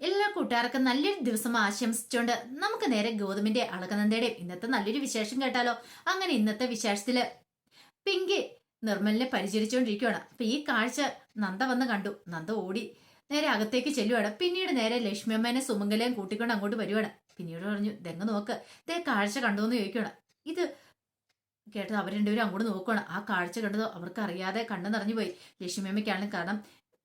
എല്ലാ കൂട്ടുകാർക്കും നല്ലൊരു ദിവസം ആശംസിച്ചുകൊണ്ട് നമുക്ക് നേരെ ഗൗതമിന്റെ അളകനന്ദയുടെയും ഇന്നത്തെ നല്ലൊരു വിശേഷം കേട്ടാലോ? അങ്ങനെ ഇന്നത്തെ വിശേഷത്തിൽ പിങ്കി നിർമ്മലിനെ പരിചരിച്ചുകൊണ്ടിരിക്കുകയാണ് അപ്പൊ ഈ കാഴ്ച നന്ദ വന്ന് കണ്ടു. നന്ദ ഓടി നേരെ അകത്തേക്ക് ചെല്ലുവാണ്. പിന്നീട് നേരെ ലക്ഷ്മി അമ്മേനെ സുമംഗലയും കൂട്ടിക്കൊണ്ട് അങ്ങോട്ട് വരുവാണ്. പിന്നീട് പറഞ്ഞു തെങ്ങ് നോക്ക്? ദേ കാഴ്ച കണ്ടു എന്ന് ചോദിക്കുകയാണ് ഇത് കേട്ടത് അവർ രണ്ടുപേരും അങ്ങോട്ട് നോക്കുകയാണ് ആ കാഴ്ച കണ്ടത് അവർക്ക് അറിയാതെ കണ്ണു നിറഞ്ഞു പോയി ലക്ഷ്മിയമ്മയ്ക്കാണെങ്കിലും കാരണം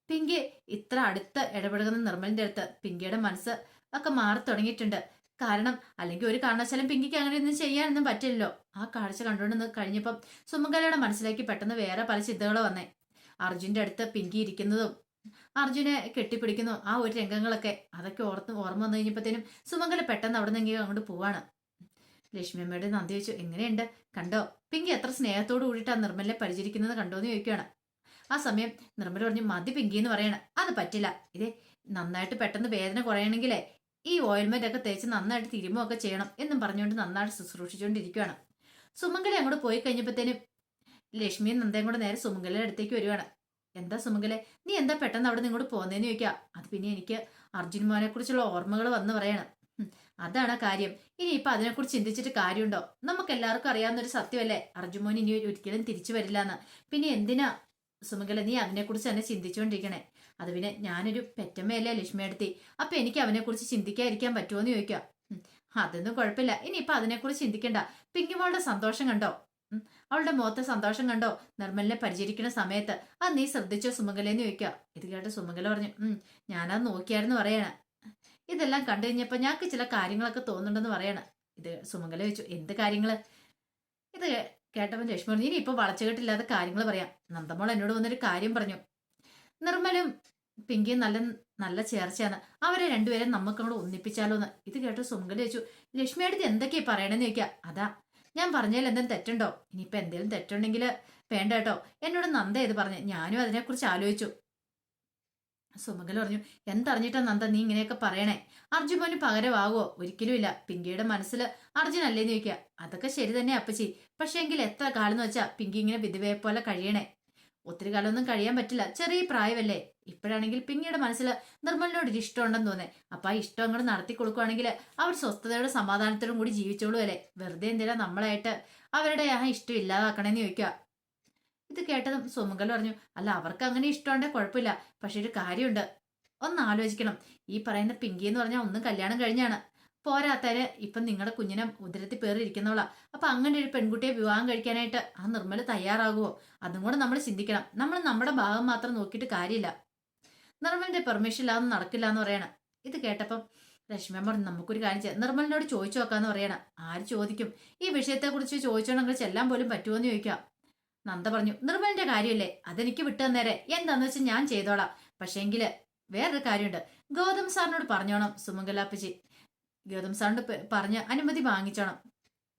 പിങ്കി ഇത്ര അടുത്ത് ഇടപെടുന്ന നിർമ്മലിന്റെ അടുത്ത് പിങ്കിയുടെ മനസ്സ് ഒക്കെ മാറി തുടങ്ങിയിട്ടുണ്ട്. കാരണം അല്ലെങ്കിൽ ഒരു കാരണവശാലും പിങ്കിക്ക് അങ്ങനെ ഒന്നും ചെയ്യാനൊന്നും പറ്റില്ലല്ലോ. ആ കാഴ്ച കണ്ടുകൊണ്ട് കഴിഞ്ഞപ്പം സുമംഗലയുടെ മനസ്സിലേക്ക് പെട്ടെന്ന് വേറെ പല ചിന്തകൾ വന്നേ. അർജുന്റെ അടുത്ത് പിങ്കി ഇരിക്കുന്നതും അർജുനെ കെട്ടിപ്പിടിക്കുന്നു ആ ഒരു രംഗങ്ങളൊക്കെ അതൊക്കെ ഓർത്ത് ഓർമ്മ വന്നു കഴിഞ്ഞപ്പോഴത്തേനും സുമംഗല പെട്ടെന്ന് അവിടെ നിന്നെങ്കിലും അങ്ങോട്ട് പോവാണ്. ലക്ഷ്മി അമ്മയുടെ നന്ദി ചോദിച്ചു എങ്ങനെയുണ്ട്? കണ്ടോ? പിങ്കി എത്ര സ്നേഹത്തോട് കൂടിയിട്ടാണ് നിർമ്മലിനെ പരിചരിക്കുന്നത് കണ്ടോ എന്ന് ചോദിക്കുകയാണ് ആ സമയം നിർമ്മല പറഞ്ഞു മതി പിങ്കി എന്ന് പറയണം. അത് പറ്റില്ല. ഇതേ നന്നായിട്ട് പെട്ടെന്ന് വേദന കുറയണമെങ്കിലേ ഈ ഓയിൽമെന്റ് ഒക്കെ തേച്ച് നന്നായിട്ട് തിരുമുകയൊക്കെ ചെയ്യണം എന്നും പറഞ്ഞുകൊണ്ട് നന്നായിട്ട് ശുശ്രൂഷിച്ചുകൊണ്ടിരിക്കുകയാണ് സുമംഗല അങ്ങോട്ട് പോയി കഴിഞ്ഞപ്പോഴത്തേനും ലക്ഷ്മിയും നന്ദയും കൂടെ നേരെ സുമംഗലയുടെ അടുത്തേക്ക് വരുവാണ്. എന്താ സുമംഗലെ നീ എന്താ പെട്ടെന്ന് അവിടെ നിങ്ങോട്ട് പോകുന്നതെന്ന് ചോദിക്കുക അത് പിന്നെ എനിക്ക് അർജുൻ മോനെ കുറിച്ചുള്ള ഓർമ്മകൾ വന്ന് പറയണം. അതാണ് അതാണ് കാര്യം. ഇനി ഇപ്പൊ അതിനെക്കുറിച്ച് ചിന്തിച്ചിട്ട് കാര്യമുണ്ടോ? നമുക്ക് എല്ലാവർക്കും അറിയാവുന്ന ഒരു സത്യമല്ലേ? അർജുൻ മോൻ ഇനി ഒരിക്കലും തിരിച്ചു വരില്ല എന്ന് പിന്നെ എന്തിനാ സുമംഗല നീ അവനെക്കുറിച്ച് തന്നെ ചിന്തിച്ചുകൊണ്ടിരിക്കണേ അത് പിന്നെ ഞാനൊരു പെറ്റമ്മയല്ലേ ലക്ഷ്മി അടുത്തി അപ്പൊ എനിക്ക് അവനെക്കുറിച്ച് ചിന്തിക്കാതിരിക്കാൻ പറ്റുമോന്ന് ചോദിക്കാം. ഉം, അതൊന്നും കുഴപ്പമില്ല. ഇനിയിപ്പൊ അതിനെക്കുറിച്ച് ചിന്തിക്കണ്ട. പിങ്കിമോളുടെ സന്തോഷം കണ്ടോ? അവളുടെ മുഖത്തെ സന്തോഷം കണ്ടോ? നിർമ്മലിനെ പരിചരിക്കുന്ന സമയത്ത്. അത് നീ ശ്രദ്ധിച്ചോ സുമംഗലെന്ന് ചോദിക്കുക ഇത് കേട്ട് സുമംഗല പറഞ്ഞു ഉം ഞാനത് നോക്കിയായിരുന്നു പറയണ. ഇതെല്ലാം കണ്ടു കഴിഞ്ഞപ്പോ ഞങ്ങൾക്ക് ചില കാര്യങ്ങളൊക്കെ തോന്നുന്നുണ്ടെന്ന് പറയണ. ഇത് സുമംഗല ചോദിച്ചു എന്ത് കാര്യങ്ങൾ? ഇത് കേട്ടവൻ ലക്ഷ്മി നീ ഇനി ഇപ്പൊ വളച്ചുകെട്ടില്ലാത്ത കാര്യങ്ങൾ പറയാം. നന്ദമോൾ എന്നോട് വന്നൊരു കാര്യം പറഞ്ഞു. നിർമ്മലും പിങ്കിയും നല്ല നല്ല ചേർച്ചയാണ്. അവരെ രണ്ടുപേരെ നമുക്ക് അങ്ങോട്ട് ഒന്നിപ്പിച്ചാലോ എന്ന് ഇത് കേട്ട് സുമംഗല ചോദിച്ചു ലക്ഷ്മിയുടെ ഇത് എന്തൊക്കെയാ പറയണെന്ന് ചോദിക്കാം. അതാ ഞാൻ പറഞ്ഞതിൽ എന്തെങ്കിലും തെറ്റുണ്ടോ? ഇനിയിപ്പോ എന്തെങ്കിലും തെറ്റുണ്ടെങ്കിൽ വേണ്ട കേട്ടോ. എന്നോട് നന്ദ ഇത് പറഞ്ഞു ഞാനും അതിനെക്കുറിച്ച് ആലോചിച്ചു. സുമംഗല പറഞ്ഞു എന്തറിഞ്ഞിട്ടാ നന്ദ നീ ഇങ്ങനെയൊക്കെ പറയണേ? അർജുമോന് പകരമാകുമോ ഒരിക്കലും ഇല്ല. പിങ്കിയുടെ മനസ്സിൽ അർജുൻ അല്ലേന്ന് ചോദിക്കുക. അതൊക്കെ ശരി തന്നെ അപ്പച്ചി. പക്ഷെ എങ്കിൽ എത്ര കാലം വെച്ചാ പിങ്കി ഇങ്ങനെ വിധവയെ പോലെ കഴിയണേ? ഒത്തിരി കാലമൊന്നും കഴിയാൻ പറ്റില്ല. ചെറിയ പ്രായമല്ലേ? ഇപ്പോഴാണെങ്കിൽ പിങ്കിയുടെ മനസ്സിൽ നിർമ്മലിനോട് ഒരു ഇഷ്ടമുണ്ടെന്ന് തോന്നേ. അപ്പൊ ആ ഇഷ്ടം അങ്ങോട്ട് നടത്തി കൊടുക്കുവാണെങ്കിൽ അവർ സ്വസ്ഥതയോടെ സമാധാനത്തോടും കൂടി ജീവിച്ചോളൂ അല്ലേ? വെറുതെ എന്തിനാ നമ്മളായിട്ട് അവരുടെ ആ ഇഷ്ടം ഇല്ലാതാക്കണേന്ന് ചോദിക്കുക. ഇത് കേട്ടതും സുമംഗൽ പറഞ്ഞു അല്ല അവർക്ക് അങ്ങനെ ഇഷ്ടമുണ്ടേ കുഴപ്പമില്ല. പക്ഷെ ഒരു കാര്യമുണ്ട്. ഒന്ന് ആലോചിക്കണം. ഈ പറയുന്ന പിങ്കി എന്ന് പറഞ്ഞാൽ ഒന്നും കല്യാണം കഴിഞ്ഞാണ്. പോരാത്തവര് ഇപ്പം നിങ്ങളുടെ കുഞ്ഞിനെ ഉദരത്തിൽ പേറിയിരിക്കുന്നവളാ. അപ്പൊ അങ്ങനെ ഒരു പെൺകുട്ടിയെ വിവാഹം കഴിക്കാനായിട്ട് ആ നിർമ്മല തയ്യാറാകുമോ അതും കൂടെ നമ്മൾ ചിന്തിക്കണം. നമ്മൾ നമ്മുടെ ഭാഗം മാത്രം നോക്കിയിട്ട് കാര്യമില്ല. നിർമ്മലിന്റെ പെർമിഷൻ ഇല്ലാതെ നടക്കില്ല എന്ന് പറയണം. ഇത് കേട്ടപ്പം രശ്മി പറഞ്ഞു നമുക്കൊരു കാര്യം ചെയ്യാം. നിർമ്മലിനോട് ചോദിച്ചു നോക്കാന്ന് പറയണം. ആര് ചോദിക്കും? ഈ വിഷയത്തെക്കുറിച്ച് ചോദിച്ചോണെങ്കിൽ ചെല്ലാൻ പോലും പറ്റുമോ എന്ന് ചോദിക്കാം. നന്ദ പറഞ്ഞു നിർമ്മലിന്റെ കാര്യമല്ലേ? അതെനിക്ക് തന്നേരെ. എന്താന്ന് വെച്ചാൽ ഞാൻ ചെയ്തോളാം. പക്ഷേങ്കിൽ വേറൊരു കാര്യമുണ്ട്. ഗൗതം സാറിനോട് പറഞ്ഞോണം സുമംഗലാപ്പച്ചി ഗൗതം സാറിനോട് പറഞ്ഞ് അനുമതി വാങ്ങിച്ചോണം.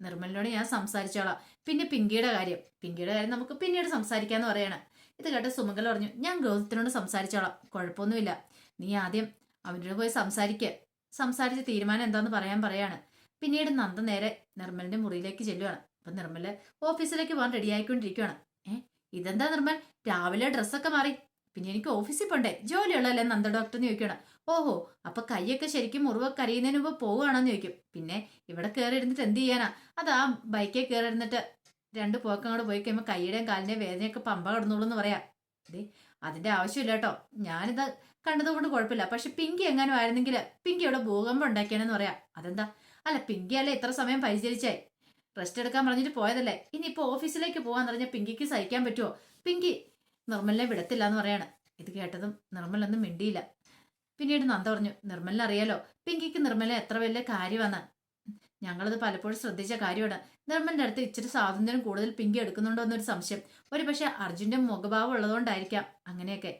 നിർമ്മലിനോട് ഞാൻ സംസാരിച്ചോളാം. പിന്നെ പിങ്കിയുടെ കാര്യം. പിങ്കിയുടെ കാര്യം നമുക്ക് പിന്നീട് സംസാരിക്കാന്ന് പറയണം. ഇത് കേട്ട് സുമംഗല പറഞ്ഞു ഞാൻ ഗൗതത്തിനോട് സംസാരിച്ചോളാം. കുഴപ്പമൊന്നുമില്ല. നീ ആദ്യം അവനോട് പോയി സംസാരിക്ക്. സംസാരിച്ച് തീരുമാനം എന്താന്ന് പറയാൻ പറയാണ്. പിന്നീട് നന്ദ നേരെ നിർമ്മലിന്റെ മുറിയിലേക്ക് ചെല്ലുവാണ്. അപ്പൊ നിർമ്മൽ ഓഫീസിലേക്ക് പോകാൻ റെഡി ആയിക്കൊണ്ടിരിക്കുകയാണ് ഏ ഇതെന്താ നിർമ്മൽ? രാവിലെ ഡ്രസ്സൊക്കെ മാറി. പിന്നെ എനിക്ക് ഓഫീസിൽ പോണ്ടേ? ജോലിയുള്ളല്ലേ നന്ദ ഡോക്ടറിന് ചോദിക്കണം ഓഹോ അപ്പൊ കൈയൊക്കെ ശരിക്കും മുറിവൊക്കെ അറിയുന്നതിന് മുമ്പ് പോവുകയാണെന്ന് ചോദിക്കും. പിന്നെ ഇവിടെ കയറി ഇരുന്നിട്ട് എന്ത് ചെയ്യാനാ? അത് ആ ബൈക്കിൽ കയറി ഇരുന്നിട്ട് രണ്ട് പോക്കങ്ങോട്ട് പോയി കഴിയുമ്പോൾ കൈയുടെയും കാലിന്റെയും വേദനയൊക്കെ പമ്പ കിടന്നോളൂ എന്ന് പറയാം. ദേ അതിന്റെ ആവശ്യമില്ല കേട്ടോ. ഞാനിത് കണ്ടതുകൊണ്ട് കുഴപ്പമില്ല. പക്ഷെ പിങ്കി എങ്ങാനും ആയിരുന്നെങ്കിൽ പിങ്കി ഇവിടെ ഭൂകമ്പം ഉണ്ടാക്കിയാണെന്ന് പറയാം. അതെന്താ? അല്ല പിങ്കി അല്ലേ ഇത്ര സമയം പരിചരിച്ചേ? റെസ്റ്റ് എടുക്കാൻ പറഞ്ഞിട്ട് പോയതല്ലേ? ഇനി ഇപ്പൊ ഓഫീസിലേക്ക് പോകാൻ പറഞ്ഞാൽ പിങ്കിക്ക് സഹിക്കാൻ പറ്റുമോ പിങ്കി നിർമ്മലിനെ വിടത്തില്ല എന്ന് പറയാണ്. ഇത് കേട്ടതും നിർമ്മലൊന്നും മിണ്ടിയില്ല. പിന്നീട് നന്ദ പറഞ്ഞു നിർമ്മലിനെ അറിയാലോ പിങ്കിക്ക് നിർമ്മല എത്ര വലിയ കാര്യമാണ്. ഞങ്ങളത് പലപ്പോഴും ശ്രദ്ധിച്ച കാര്യമാണ്. നിർമ്മലിന്റെ അടുത്ത് ഇച്ചിരി സ്വാതന്ത്ര്യം കൂടുതൽ പിങ്കി എടുക്കുന്നുണ്ടോ എന്നൊരു സംശയം. ഒരു പക്ഷെ അർജുന്റെ മുഖഭാവം ഉള്ളതുകൊണ്ടായിരിക്കാം അങ്ങനെയൊക്കെ.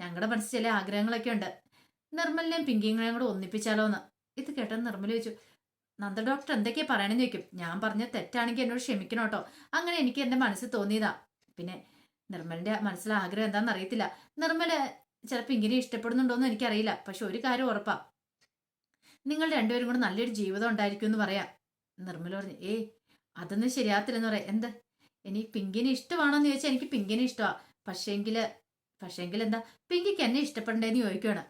ഞങ്ങളുടെ മനസ്സിൽ ചില ആഗ്രഹങ്ങളൊക്കെ ഉണ്ട്. നിർമ്മലിനെയും പിങ്കിങ്ങളെയും കൂടെ ഒന്നിപ്പിച്ചാലോ എന്ന് ഇത് കേട്ടത് നിർമ്മല ചോദിച്ചു നന്ദ ഡോക്ടർ എന്തൊക്കെയാ പറയണെന്ന് ചോദിക്കും. ഞാൻ പറഞ്ഞ തെറ്റാണെങ്കിൽ എന്നോട് ക്ഷമിക്കണം കേട്ടോ. അങ്ങനെ എനിക്ക് എന്റെ മനസ്സിൽ തോന്നിയതാ. പിന്നെ നിർമ്മലിന്റെ മനസ്സിലെ ആഗ്രഹം എന്താണെന്ന് അറിയത്തില്ല. നിർമ്മൽ ചിലപ്പോൾ ഇങ്ങനെ ഇഷ്ടപ്പെടുന്നുണ്ടോന്ന് എനിക്കറിയില്ല. പക്ഷെ ഒരു കാര്യം ഉറപ്പാ. നിങ്ങൾ രണ്ടുപേരും കൂടെ നല്ലൊരു ജീവിതം ഉണ്ടായിരിക്കും എന്ന് പറയാം. നിർമ്മല പറഞ്ഞു ഏയ് അതൊന്നും ശരിയാത്തില്ലെന്ന് പറയാം. എന്ത്? ഇനി പിങ്കിനെ ഇഷ്ടമാണോന്ന് ചോദിച്ചാൽ എനിക്ക് പിങ്കിനെ ഇഷ്ടമാ. പക്ഷേങ്കിൽ പക്ഷേങ്കിൽ എന്താ? പിങ്കിക്ക് എന്നെ ഇഷ്ടപ്പെടണ്ടേന്ന് ചോദിക്കുകയാണ്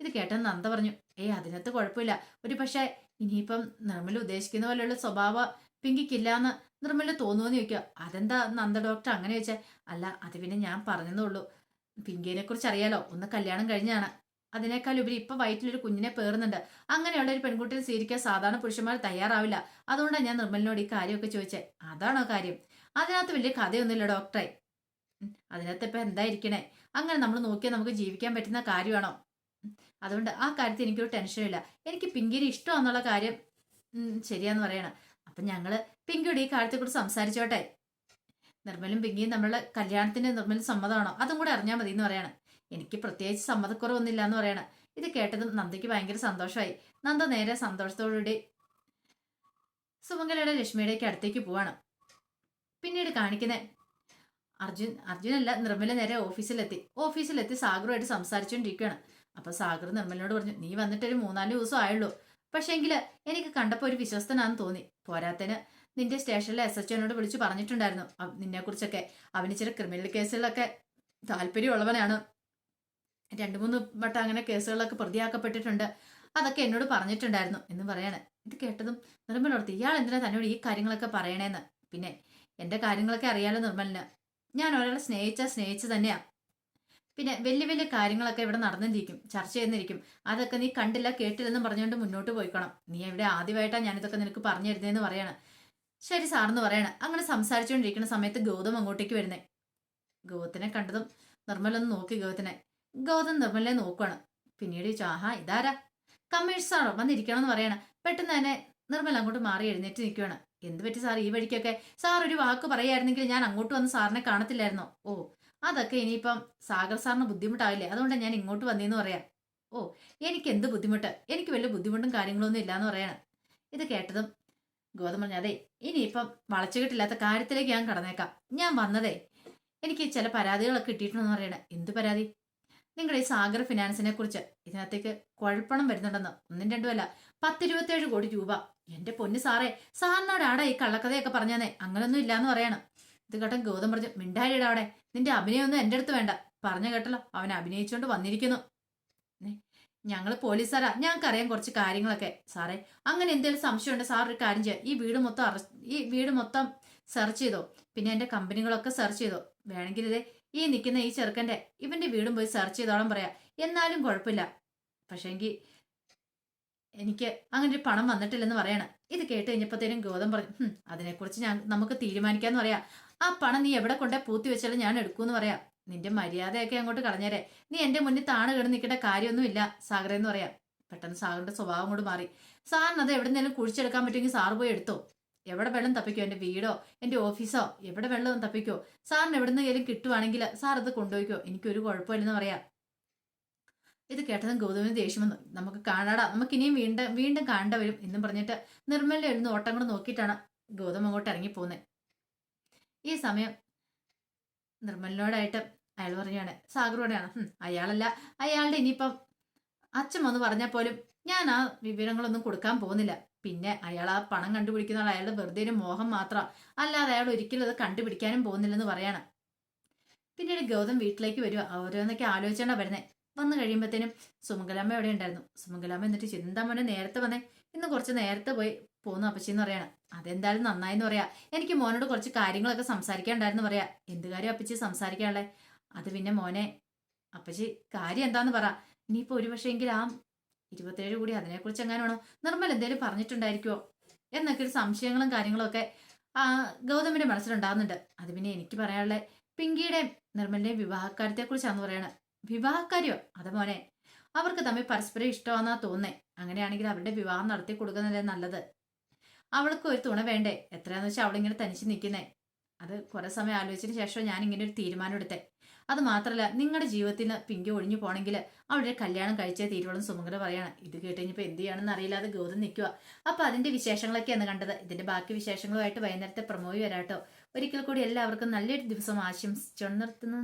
ഇത് കേട്ടെന്ന് നന്ദ പറഞ്ഞു ഏയ് അതിനകത്ത് കുഴപ്പമില്ല. ഒരു പക്ഷേ ഇനിയിപ്പം നിർമ്മല ഉദ്ദേശിക്കുന്ന പോലെയുള്ള സ്വഭാവ പിങ്കിക്കില്ലാന്ന് നിർമ്മല തോന്നുമെന്ന് ചോദിക്കുക. അതെന്താ നന്ദ ഡോക്ടർ അങ്ങനെ വെച്ചാൽ അല്ല അത് പിന്നെ ഞാൻ പറഞ്ഞതേ ഉള്ളൂ. പിങ്കിനെ കുറിച്ച് അറിയാലോ ഒന്ന് കല്യാണം കഴിഞ്ഞാണ്. അതിനേക്കാൾ ഉപരി ഇപ്പൊ വയറ്റിലൊരു കുഞ്ഞിനെ പേറുന്നുണ്ട്. അങ്ങനെയുള്ള ഒരു പെൺകുട്ടിയെ സ്വീകരിക്കാൻ സാധാരണ പുരുഷന്മാർ തയ്യാറാവില്ല. അതുകൊണ്ടാണ് ഞാൻ നിർമ്മലിനോട് ഈ കാര്യമൊക്കെ ചോദിച്ചേ. അതാണോ കാര്യം? അതിനകത്ത് വലിയ കഥയൊന്നുമില്ല ഡോക്ടറെ അതിനകത്ത് ഇപ്പൊ എന്തായിരിക്കണേ അങ്ങനെ നമ്മൾ നോക്കിയാൽ നമുക്ക് ജീവിക്കാൻ പറ്റുന്ന കാര്യമാണോ? അതുകൊണ്ട് ആ കാര്യത്തിൽ എനിക്കൊരു ടെൻഷനില്ല എനിക്ക് പിങ്കിനെ ഇഷ്ടമാണെന്നുള്ള കാര്യം ശരിയാന്ന് പറയണം. അപ്പം ഞങ്ങൾ പിങ്കിയുടെ ഈ കാര്യത്തെക്കുറിച്ച് സംസാരിച്ചോട്ടെ. നിർമ്മലും പിങ്കിയും നമ്മളെ കല്യാണത്തിന് നിർമ്മലും സമ്മതമാണോ? അതും കൂടെ അറിഞ്ഞാൽ മതി എന്ന് പറയണം. എനിക്ക് പ്രത്യേകിച്ച് സമ്മതക്കുറവൊന്നുമില്ല എന്ന് പറയണം. ഇത് കേട്ടതും നന്ദയ്ക്ക് ഭയങ്കര സന്തോഷമായി. നന്ദ നേരെ സന്തോഷത്തോടുകൂടി സുമംഗലയുടെ ലക്ഷ്മിയുടെയൊക്കെ അടുത്തേക്ക് പോവാണ്. പിന്നീട് കാണിക്കുന്ന അർജുൻ അർജുനല്ല നിർമ്മല നേരെ ഓഫീസിലെത്തി. ഓഫീസിലെത്തി സാഗറുമായിട്ട് സംസാരിച്ചുകൊണ്ടിരിക്കുകയാണ് അപ്പൊ സാഗർ നിർമ്മലിനോട് പറഞ്ഞു നീ വന്നിട്ടൊരു മൂന്നാൽ ദിവസം ആയുള്ളൂ. പക്ഷേങ്കിൽ എനിക്ക് കണ്ടപ്പോൾ ഒരു വിശ്വസ്തനാന്ന് തോന്നി. പോരാത്തന് നിന്റെ സ്റ്റേഷനിലെ എസ് എച്ച് ഒനോട് വിളിച്ചു പറഞ്ഞിട്ടുണ്ടായിരുന്നു. നിന്നെ കുറിച്ചൊക്കെ അവന് ചില ക്രിമിനൽ കേസുകളൊക്കെ താല്പര്യമുള്ളവനാണ്. രണ്ടു മൂന്ന് വട്ടം അങ്ങനെ കേസുകളൊക്കെ പ്രതിയാക്കപ്പെട്ടിട്ടുണ്ട്. അതൊക്കെ എന്നോട് പറഞ്ഞിട്ടുണ്ടായിരുന്നു എന്ന് പറയാണ്. ഇത് കേട്ടതും നിർമ്മലോർത്ത് ഇയാൾ എന്തിനാ തന്നോട് ഈ കാര്യങ്ങളൊക്കെ പറയണേന്ന്? പിന്നെ എന്റെ കാര്യങ്ങളൊക്കെ അറിയാലോ നിർമ്മലിന്. ഞാൻ ഒരാളെ സ്നേഹിച്ച സ്നേഹിച്ച് തന്നെയാ. പിന്നെ വലിയ വലിയ കാര്യങ്ങളൊക്കെ ഇവിടെ നടന്നിരിക്കും ചർച്ച ചെയ്യുന്നിരിക്കും അതൊക്കെ നീ കണ്ടില്ല കേട്ടില്ലെന്നും പറഞ്ഞുകൊണ്ട് മുന്നോട്ട് പോയിക്കണം. നീ എവിടെ ആദ്യമായിട്ടാണ് ഞാനിതൊക്കെ നിനക്ക് പറഞ്ഞു തരുന്നതെന്ന് പറയണം. ശരി സാറെന്ന് പറയണം. അങ്ങനെ സംസാരിച്ചുകൊണ്ടിരിക്കുന്ന സമയത്ത് ഗൗതം അങ്ങോട്ടേക്ക് വരുന്നേ. ഗൗതത്തിനെ കണ്ടതും നിർമ്മലൊന്ന് നോക്കി ഗൗതത്തിനെ. ഗൗതം നിർമ്മലിനെ നോക്കുവാണ്. പിന്നീട് ചോദിച്ചു ആഹാ ഇതാരാ? കമ്മീഷണറോ വന്നിരിക്കണമെന്ന് പറയണം. പെട്ടെന്ന് തന്നെ നിർമ്മല അങ്ങോട്ട് മാറി എഴുന്നേറ്റ് നിൽക്കുവാണ്. എന്ത് പറ്റി സാർ ഈ വഴിക്കൊക്കെ? സാർ ഒരു വാക്ക് പറയായിരുന്നെങ്കിൽ ഞാൻ അങ്ങോട്ട് വന്ന് സാറിനെ കാണത്തില്ലായിരുന്നോ? ഓ അതൊക്കെ ഇനിയിപ്പം സാഗർ സാറിന് ബുദ്ധിമുട്ടാവില്ലേ? അതുകൊണ്ടാണ് ഞാൻ ഇങ്ങോട്ട് വന്നേന്ന് പറയാം. ഓ എനിക്ക് എന്ത് ബുദ്ധിമുട്ട്? എനിക്ക് വലിയ ബുദ്ധിമുട്ടും കാര്യങ്ങളൊന്നും ഇല്ലാന്ന് പറയണം. ഇത് കേട്ടതും ഗോതമ്പ് പറഞ്ഞു അതെ ഇനിയിപ്പം വളച്ചുകിട്ടില്ലാത്ത കാര്യത്തിലേക്ക് ഞാൻ കടന്നേക്കാം. ഞാൻ വന്നതേ എനിക്ക് ചില പരാതികളൊക്കെ കിട്ടിയിട്ടുണ്ടെന്ന് പറയണേ. എന്ത് പരാതി? നിങ്ങളുടെ ഈ സാഗർ ഫിനാൻസിനെ കുറിച്ച്. ഇതിനകത്തേക്ക് കുഴപ്പണം വരുന്നുണ്ടെന്ന്. ഒന്നും രണ്ടുമല്ല പത്തിരുപത്തേഴ് കോടി രൂപ. എന്റെ പൊന്ന് സാറേ സാറിനോടാടാ ഈ കള്ളക്കഥയൊക്കെ പറഞ്ഞാന്നേ? അങ്ങനൊന്നും ഇല്ലാന്ന് പറയണം. ഇത് കേട്ടൻ ഗൗതം പറഞ്ഞു മിണ്ടായിടാ അവിടെ. നിന്റെ അഭിനയമൊന്നും എന്റെ അടുത്ത് വേണ്ട. പറഞ്ഞു കേട്ടല്ലോ അവൻ അഭിനയിച്ചുകൊണ്ട് വന്നിരിക്കുന്നു. ഞങ്ങൾ പോലീസുകാരാ ഞങ്ങൾക്കറിയാം കുറച്ച് കാര്യങ്ങളൊക്കെ. സാറേ അങ്ങനെ എന്തെങ്കിലും സംശയമുണ്ട് സാർ ഒരു കാര്യം ചെയ്യാം. ഈ വീട് മൊത്തം അറസ്റ്റ് ഈ വീട് മൊത്തം സെർച്ച് ചെയ്തോ? പിന്നെ എന്റെ കമ്പനികളൊക്കെ സെർച്ച് ചെയ്തോ? വേണമെങ്കിൽ ഇതേ ഈ നിൽക്കുന്ന ഈ ചെറുക്കന്റെ ഇവന്റെ വീടും പോയി സെർച്ച് ചെയ്തോളം പറയാം. എന്നാലും കുഴപ്പമില്ല. പക്ഷേങ്കിൽ എനിക്ക് അങ്ങനെ ഒരു പണം വന്നിട്ടില്ലെന്ന് പറയണം. ഇത് കേട്ട് കഴിഞ്ഞപ്പോഴത്തേനും ഗോതം പറഞ്ഞു അതിനെക്കുറിച്ച് ഞാൻ നമുക്ക് തീരുമാനിക്കാന്ന് പറയാം. ആ പണം നീ എവിടെ കൊണ്ടേ പൂത്തി വെച്ചാലും ഞാൻ എടുക്കൂന്ന് പറയാം. നിന്റെ മര്യാദയൊക്കെ അങ്ങോട്ട് കളഞ്ഞേരെ. നീ എന്റെ മുന്നിൽ താണ് കിടന്ന് നിൽക്കേണ്ട കാര്യമൊന്നുമില്ല സാഗറെന്ന് പറയാം. പെട്ടെന്ന് സാഗറിന്റെ സ്വഭാവം കൊണ്ട് മാറി. സാറിന് അത് എവിടെന്നേലും കുഴിച്ചെടുക്കാൻ പറ്റുമെങ്കിൽ സാറ് പോയി എടുത്തോ. എവിടെ വെള്ളം തപ്പിക്കോ? എന്റെ വീടോ? എന്റെ ഓഫീസോ? എവിടെ വെള്ളം തപ്പിക്കോ? സാറിന് എവിടുന്നെങ്കിലും കിട്ടുവാണെങ്കിൽ സാർ അത് കൊണ്ടുപോയിക്കോ. എനിക്കൊരു കുഴപ്പമില്ലെന്ന് പറയാം. ഇത് കേട്ടതും ഗൗതമിന് ദേഷ്യം വന്നു. നമുക്ക് കാണാടാ നമുക്ക് ഇനിയും വീണ്ടും വീണ്ടും കാണേണ്ട വരും എന്നും പറഞ്ഞിട്ട് നിർമ്മലിന്റെ എഴുന്ന് ഓട്ടം കൂടെ നോക്കിയിട്ടാണ് ഗൗതം അങ്ങോട്ട് ഇറങ്ങിപ്പോകുന്നത് ഈ സമയം നിർമ്മലിനോടായിട്ട് അയാൾ പറഞ്ഞാണ് സാഗറോടെയാണ്. "ഹും, അയാളല്ല. അയാളുടെ ഇനിയിപ്പം അച്ഛൻ വന്ന് പറഞ്ഞാൽ പോലും ഞാൻ ആ വിവരങ്ങളൊന്നും കൊടുക്കാൻ പോകുന്നില്ല. പിന്നെ അയാൾ ആ പണം കണ്ടുപിടിക്കുന്ന അയാളുടെ വെറുതെ ഒരു മോഹം മാത്രം. അല്ലാതെ അയാൾ ഒരിക്കലും അത് കണ്ടുപിടിക്കാനും പോകുന്നില്ലെന്ന് പറയാണ്. പിന്നീട് ഗൗതം വീട്ടിലേക്ക് വരിക ഓരോന്നൊക്കെ ആലോചിച്ചാണ് വരുന്നത് വന്നു കഴിയുമ്പോഴത്തേനും സുമംഗലാമ്മ എവിടെ ഉണ്ടായിരുന്നു? സുമംഗലാമ്മ എന്നിട്ട് ചിന്താമനെ നേരത്തെ വന്നേ. ഇന്ന് കുറച്ച് നേരത്തെ പോയി പോന്നു അപ്പച്ചി എന്ന് പറയാണ്. അതെന്തായാലും നന്നായി എന്ന് പറയാ. എനിക്ക് മോനോട് കുറച്ച് കാര്യങ്ങളൊക്കെ സംസാരിക്കാണ്ടായിരുന്നു പറയാ. എന്ത് കാര്യം അപ്പച്ചി സംസാരിക്കാനുള്ളേ? അത് പിന്നെ മോനെ അപ്പച്ചി കാര്യം എന്താന്ന് പറ. ഇനിയിപ്പോ ഒരു പക്ഷേ എങ്കിൽ ആ ഇരുപത്തേഴ് കൂടി അതിനെക്കുറിച്ച് എങ്ങനെയാണോ നിർമ്മൽ എന്തേലും പറഞ്ഞിട്ടുണ്ടായിരിക്കുമോ എന്നൊക്കെ ഒരു സംശയങ്ങളും കാര്യങ്ങളും ഒക്കെ ആ ഗൗതമിന്റെ മനസ്സിലുണ്ടാകുന്നുണ്ട് അത് പിന്നെ എനിക്ക് പറയാനുള്ളത് പിങ്കിയുടെയും നിർമ്മലിന്റെയും വിവാഹക്കാര്യത്തെ കുറിച്ചാന്ന് പറയണത് വിവാഹക്കാര്യോ? അത് മോനെ അവർക്ക് തമ്മിൽ പരസ്പരം ഇഷ്ടമാണെന്നാ തോന്നേ അങ്ങനെയാണെങ്കിൽ അവരുടെ വിവാഹം നടത്തി കൊടുക്കുന്നതല്ലേ നല്ലത്. അവൾക്ക് ഒരു തുണ വേണ്ടേ? എത്രയാന്ന് വെച്ചാൽ അവളിങ്ങനെ തനിച്ച് നിൽക്കുന്നേ അത് കുറെ സമയം ആലോചിച്ചതിന് ശേഷം ഞാൻ ഇങ്ങനെ ഒരു തീരുമാനം എടുത്തേ. അത് മാത്രമല്ല നിങ്ങളുടെ ജീവിതത്തിൽ നിന്ന് പിങ്കി ഒഴിഞ്ഞു പോണെങ്കിൽ അവളുടെ കല്യാണം കഴിച്ചേ തീരുവളും സുമംഗല പറയാണ്. ഇത് കേട്ട് കഴിഞ്ഞപ്പോൾ എന്ത് ചെയ്യണമെന്ന് അറിയില്ലാതെ ഗൗതം നിൽക്കുക അപ്പൊ അതിന്റെ വിശേഷങ്ങളൊക്കെയാണ് കണ്ടത്. ഇതിന്റെ ബാക്കി വിശേഷങ്ങളുമായിട്ട് വൈകുന്നേരത്തെ പ്രമോവി വരാട്ടോ. ഒരിക്കൽ കൂടി എല്ലാവർക്കും നല്ലൊരു ദിവസം ആശംസിച്ചു നിർത്തുന്നു.